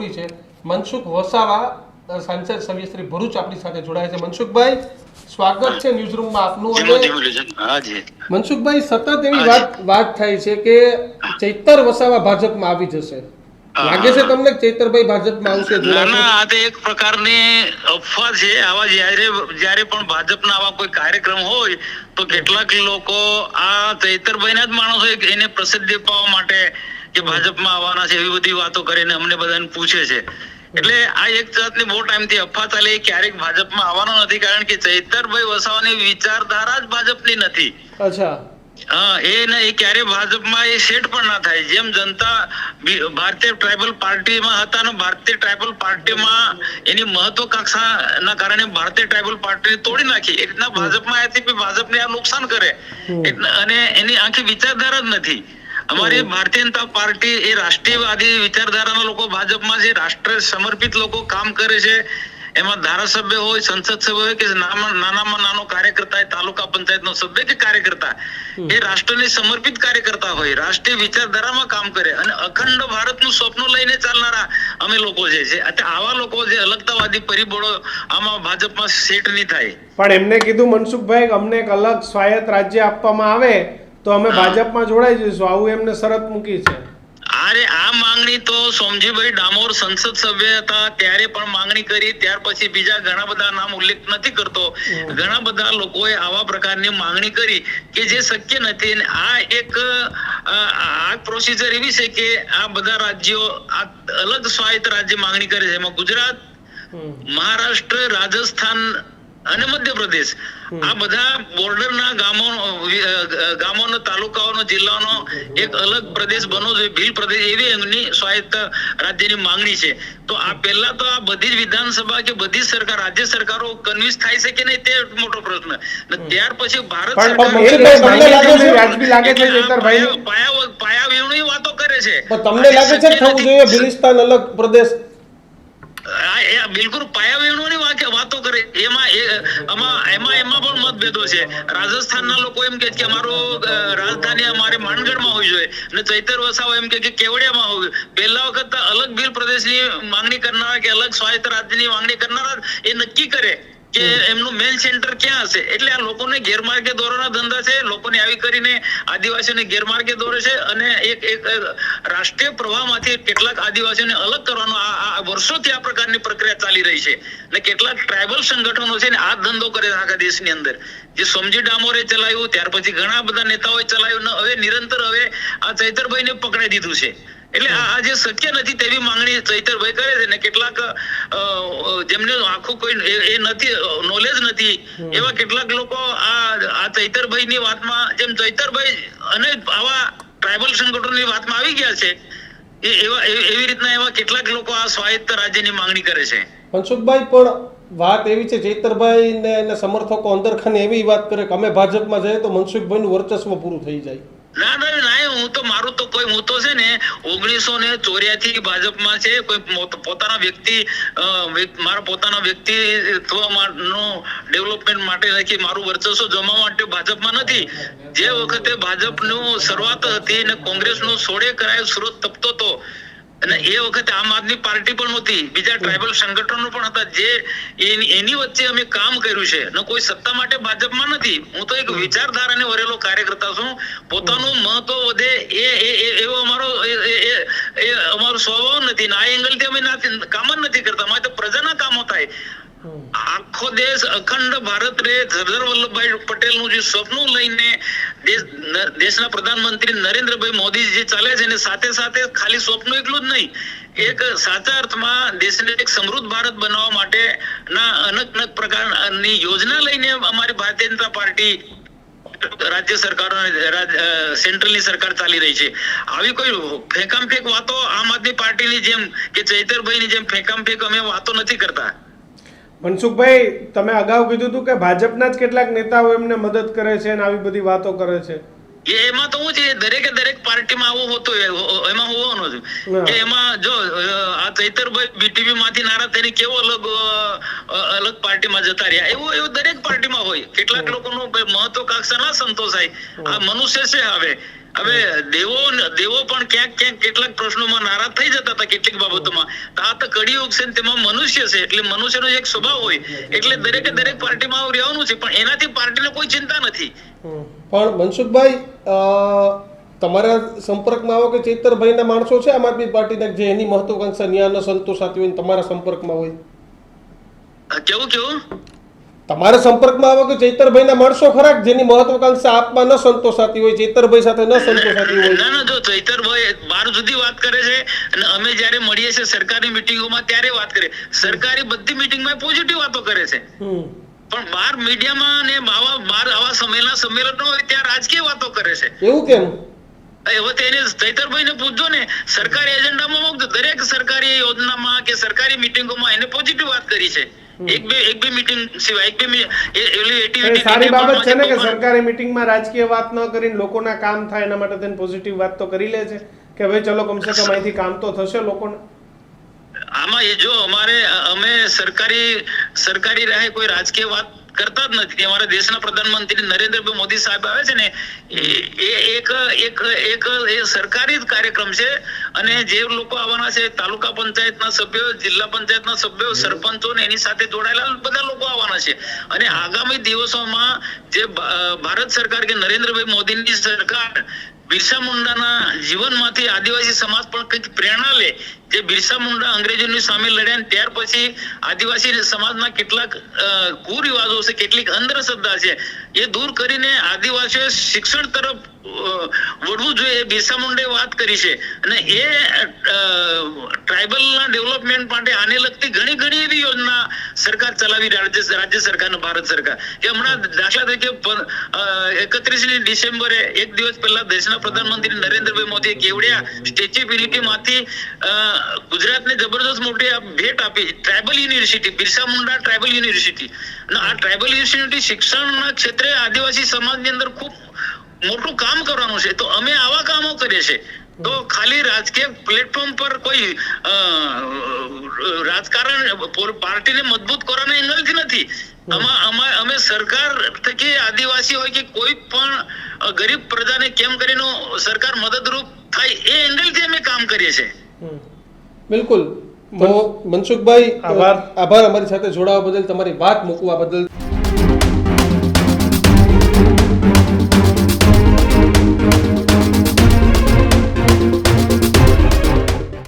જરૂરી છે. મનસુખ વસાવા સાંસદ સભ્ય શ્રી ભરૂચ આપણી સાથે જોડાય છે. મનસુખભાઈ સ્વાગત છે ન્યૂઝ રૂમમાં આપનું અને મનસુખભાઈ સતત એવી વાત વાત થાય છે કે ચૈતર વસાવા ભાજપમાં આવી જશે. લાગે છે તમને ચૈતરભાઈ ભાજપમાં આવશે? ના ના આ તો એક પ્રકારની અફવા છે. આવા જ્યારે જ્યારે પણ ભાજપના આવા કોઈ કાર્યક્રમ હોય તો કેટલાક લોકો આ ચૈતરભાઈના જ માણસો એને પ્રસિદ્ધિ પાવા માટે કે ભાજપમાં આવવાના છે એવી બધી વાતો કરીને અમને બધાને પૂછે છે. એટલે આ એક જાતની બહુ ટાઈમથી અફવા ચાલે ક્યારેક ભાજપમાં આવવાનો નથી કારણ કે ચૈતરભાઈ વસાવાની વિચારધારા જ ભાજપની નથી. અચ્છા. હા એ ને એ ક્યારે ભાજપમાં એ સેટ પણ ના થાય. જેમ જનતા ભારતીય ટ્રાઇબલ પાર્ટીમાં હતા અને ભારતીય ટ્રાઇબલ પાર્ટીમાં એની મહત્વકાંક્ષાના કારણે ભારતીય ટ્રાઇબલ પાર્ટી તોડી નાખી. એ રીતના ભાજપમાં આવ્યાથી ભાજપને આ નુકસાન કરે. અને એની આખી વિચારધારા જ નથી. અમારી ભારતીય જનતા પાર્ટી એ રાષ્ટ્રીયવાદી વિચારધારાના લોકો ભાજપમાં છે રાષ્ટ્ર સમર્પિત લોકો કામ કરે છે. એમાં ધારાસભ્ય હોય સંસદ સભ્ય હોય કે નાનામાં નાનો કાર્યકર્તા તાલુકા પંચાયતનો સભ્ય કે કાર્યકર્તા. એ રાષ્ટ્રને સમર્પિત કાર્યકર્તા હોય રાષ્ટ્રીય વિચારધારામાં કામ કરે. અને અખંડ ભારતનું સ્વપ્ન લઈને ચાલનારા અમે લોકો જે છે આવા લોકો જે અલગતાવાદી પરિબળો આમાં ભાજપમાં સેટ નહીં થાય. પણ એમને કીધું મનસુખભાઈ અમને એક અલગ સ્વાયત્ત રાજ્ય આપવામાં આવે તો અમે ભાજપમાં જોડાઈ જઈશું. આવું એમને શરત મૂકી છે. અરે આ માંગણી તો સોમજીભાઈ ડામોર સંસદ સભ્ય હતા ત્યારે પણ માંગણી કરી ત્યાર પછી બીજા ઘણા બધા નામ ઉલ્લેખ નથી કરતો. ઘણા બધા લોકોએ આવા પ્રકારની માંગણી કરી કે જે શક્ય નથી. અને આ એક આ પ્રોસિજર એવી છે કે આ બધા રાજ્યો આ અલગ સ્વાયત્ત રાજ્ય માંગણી કરે છે. એમાં ગુજરાત મહારાષ્ટ્ર રાજસ્થાન અને મધ્યપ્રદેશ. આ બધા બોર્ડરના ગામો ગામોનો તાલુકાઓનો જિલ્લાનો એક અલગ પ્રદેશ બનવો જોઈએ ભીલ પ્રદેશ એવી એમની સ્વાયત્ત રાજ્યની માંગણી છે. તો આ પહેલા તો આ બધી જ વિધાનસભા કે બધી સરકાર રાજ્ય સરકારો કન્વિન્સ થાય છે કે નહીં તે મોટો પ્રશ્ન. ત્યાર પછી ભારત પણ સરકાર મનસુખભાઈ તમને લાગે છે વ્યાજબી લાગે છે એટલે આ ચેતરભાઈ પાયા- પાયા પાયા વિહોણી વાતો કરે છે. તમને લાગે છે થવું જોઈએ ભિલિસ્તાન અલગ પ્રદેશ? આ એ બિલકુલ પાયા વેણુની વાકે- વાતો કરે એમાં એ- આમાં, એમાં એમાં પણ મતભેદો છે. રાજસ્થાનના લોકો એમ કે કે અમારું રાજધાની અમારે માનગઢમાં હોવી જોઈએ અને ચૈતર વસાવા એમ કે કે કેવડિયામાં હોવી પહેલા વખત અલગ ભીલ પ્રદેશની માંગણી કરનારા કે અલગ સ્વાયત્ત રાજ્યની માંગણી કરનારા એ નક્કી કરે. કે એમનું મેન સેન્ટર ક્યાં હશે? એટલે આ લોકોને ગેરમાર્ગે દોરવાના ધંધા છે. લોકોને આવી કરીને આદિવાસીઓને ગેરમાર્ગે દોરે છે અને એક એક રાષ્ટ્રીય પ્રવાહમાંથી કેટલાક આદિવાસીઓને અલગ કરવાનો આ વર્ષોથી આ પ્રકારની પ્રક્રિયા ચાલી રહી છે. અને કેટલાક ટ્રાઇબલ સંગઠનો છે ને આ ધંધો કરે છે આખા દેશની અંદર. જે સોમજી ડામોરે ચલાવ્યું ત્યાર પછી ઘણા બધા નેતાઓએ ચલાવ્યું. ને હવે નિરંતર હવે આ ચૈતરભાઈને પકડાઈ દીધું છે. એટલે આ જે શક્ય નથી તેવી માંગણી ચૈતરભાઈ કરે છે ને કેટલાક જેમને આખું કોઈ એ- નથી નોલેજ નથી એવા કેટલાક લોકો આ આ ચૈતરભાઈની વાતમાં જેમ ચૈતરભાઈ અને આવા ટ્રાઇબલ સંગઠનોની વાતમાં આવી ગયા છે એવા એવી રીતના એવા કેટલાક લોકો આ સ્વાયત્ત રાજ્યની માંગણી કરે છે. મનસુખભાઈ પણ વાત એવી છે ચૈતરભાઈ ને એના સમર્થકો અંદરખાને એવી વાત કરે કે અમે ભાજપમાં જઈએ તો મનસુખભાઈનું વર્ચસ્વ પૂરું થઈ જાય. ના ના ના હું તો મારું તો કોઈ હું તો છે ને ઓગણીસો ને ચોર્યાથી ભાજપમાં છે, કોઈ પોતાના વ્યક્તિ મારા પોતાના વ્યક્તિત્વનું ડેવલપમેન્ટ માટે નથી, મારું વર્ચસ્વ જમાવવા માટે ભાજપમાં નથી. જે વખતે ભાજપનું શરૂઆત હતી અને કોંગ્રેસનું સોડે કરાયો સ્ત્રોત તપતો હતો અને એ વખતે આમ આદમી પાર્ટી પણ હતી બીજા ટ્રાઇબલ સંગઠનો પણ હતા. જે એની વચ્ચે અમે કામ કર્યું છે. ને કોઈ સત્તા માટે ભાજપમાં નથી. હું તો એક વિચારધારાને વરેલો કાર્યકર્તા છું. પોતાનું મહત્વ વધે એ એ એ- એવો અમારો એ- અમારો સ્વભાવ નથી. ને આ એંગલથી અમે કામ જ નથી કરતા. અમારે તો પ્રજાના કામો થાય. આખો દેશ અખંડ ભારત રે સરદાર વલ્લભભાઈ પટેલનું જે સપનું લઈને દેશના પ્રધાનમંત્રી નરેન્દ્રભાઈ મોદી જે ચાલે છે સાથે સાથે ખાલી સ્વપ્ન એટલું જ નહીં, એક સાચા અર્થમાં દેશને એક સમૃદ્ધ ભારત બનાવવા માટે ના અનેક અનેક પ્રકારની યોજના લઈને અમારી ભારતીય જનતા પાર્ટી રાજ્ય સરકાર સેન્ટ્રલની સરકાર ચાલી રહી છે. આવી કોઈ ફેંકામ ફેંક વાતો આમ આદમી પાર્ટીની જેમ કે ચૈતરભાઈની જેમ ફેંકામ ફેંક અમે વાતો નથી કરતા. મનસુખભાઈ તમે અગાઉ કીધું હતું કે ભાજપના જ કેટલાક નેતાઓ એમને મદદ કરે છે અને આવી બધી વાતો કરે છે. એમાં તો હું છે દરેકે દરેક પાર્ટીમાં આવું હોતું એમાં હોવાનું જ કે એમાં જો આ ચૈતરભાઈ બીટીવી માંથી નારાજ થઈને કેવો અલગ અલગ પાર્ટીમાં જતા રહ્યા. એવું એવું દરેક પાર્ટીમાં હોય. કેટલાક લોકોનું મહત્વકાંક્ષા ના સંતોષાય. આ મનુષ્ય છે હવે. હવે દેવો દેવો પણ ક્યાંક ક્યાંક કેટલાક પ્રશ્નોમાં નારાજ થઈ જતા હતા કેટલીક બાબતોમાં. આ તો કળિયુગ છે તેમાં મનુષ્ય છે એટલે મનુષ્યનો એક સ્વભાવ હોય. એટલે દરેકે દરેક પાર્ટીમાં આવું રહેવાનું છે પણ એનાથી પાર્ટીને કોઈ ચિંતા નથી. પણ મનસુખભાઈ તમારા સંપર્કમાં આવો કે ચેતરભાઈના માણસો છે આમ આદમી પાર્ટીના જે એની મહત્વાકાંક્ષા ન્યાયનો સંતોષ સંતોષાતી હોય તમારા સંપર્કમાં હોય? કેવું કેવું? તમારા સંપર્કમાં આવો કે ચૈતરભાઈના માણસો ખરાક જેની મહત્વકાંક્ષા આપમાં ન સંતોષાતી હોય ચૈતરભાઈ સાથે ન સંતોષાતી હોય? ના ના જો ચૈતરભાઈ બાર સુધી વાત કરે છે અને અમે જ્યારે મળીએ છીએ સરકારી મિટિંગોમાં ત્યારે વાત કરે સરકારી બધી મિટિંગમાં પોઝિટિવ વાતો કરે છે. પણ બાર મીડિયામાં ને આવા બાર આવા સંમેલન સંમેલનો હોય ત્યાં રાજકીય વાતો કરે છે. એવું કેમ? હવે તેને ચૈતરભાઈને પૂછજો ને સરકારી એજન્ડામાં મૂકજો. દરેક સરકારી યોજનામાં કે સરકારી મિટિંગોમાં એને પોઝિટિવ વાત કરી છે. એક બે એક બે મીટિંગ સિવાય એક બે મી- એ- એલી એ activity સારી બાબત છે ને કે સરકારે સરકારી મિટિંગમાં રાજકીય વાત ન કરીને લોકોના કામ થાય એના માટે તેને પોઝિટિવ વાત તો કરી લે છે. કે ભાઈ ચલો કમસે કમ અહીંથી કામ તો થશે લોકોને. આમાં એ જો અમારે અમે સરકારી સરકારી રાહે કોઈ રાજકીય વાત કરતા જ નથી. અમારા દેશના પ્રધાનમંત્રી નરેન્દ્રભાઈ મોદી સાહેબ આવે છે ને એ એક એક એક એ સરકારી જ કાર્યક્રમ છે અને જે લોકો આવવાના છે તાલુકા પંચાયતના સભ્યો જિલ્લા પંચાયતના સભ્યો સરપંચો ને એની સાથે જોડાયેલા બધા લોકો આવવાના છે. અને આગામી દિવસોમાં જે ભારત સરકાર કે નરેન્દ્રભાઈ મોદીની સરકાર બિરસા મુંડાના જીવનમાંથી આદિવાસી સમાજ પણ કંઈક પ્રેરણા લે, જે બિરસા મુંડા અંગ્રેજોની સામે લડ્યા ત્યાર પછી આદિવાસી સમાજના કેટલાક કુરિવાજો છે, કેટલીક અંધશ્રદ્ધા છે, એ દૂર કરીને આદિવાસીઓ શિક્ષણ તરફ વળવું જોઈએ બિરસા મુંડે વાત કરી છે. અને એ ટ્રાઇબલના ડેવલપમેન્ટ માટે આને લગતી ઘણી ઘણી એવી યોજના સરકાર ચલાવી રાજ્ય રાજ્ય સરકાર ભારત સરકાર. કે હમણાં દાખલા તરીકે એકત્રીસમી ડિસેમ્બરે એક દિવસ પહેલા દેશના પ્રધાનમંત્રી નરેન્દ્રભાઈ મોદીએ કેવડિયા સ્ટેચ્યુ ઓફ યુનિટી માંથી ગુજરાતને જબરદસ્ત મોટી ભેટ આપી. Tribal university, Birsa Munda tribal university. અને આ ટ્રાઇબલ યુનિવર્સિટી શિક્ષણના ક્ષેત્રે આદિવાસી સમાજની અંદર ખૂબ મોટું કામ કરવાનું છે. તો અમે આવા કામો કરીએ છીએ. તો ખાલી રાજકીય પ્લેટફોર્મ પર કોઈ રાજકારણ પાર્ટીને મજબૂત કરવાના એંગલથી નથી આમાં અમે સરકાર થકી આદિવાસી હોય કે કોઈ પણ ગરીબ પ્રજાને કેમ કરીને સરકાર મદદરૂપ થાય એ એંગલથી અમે કામ કરીએ છીએ. બિલકુલ. મનસુખભાઈ આભાર. આભાર અમારી સાથે જોડાવા બદલ તમારી વાત મૂકવા બદલ.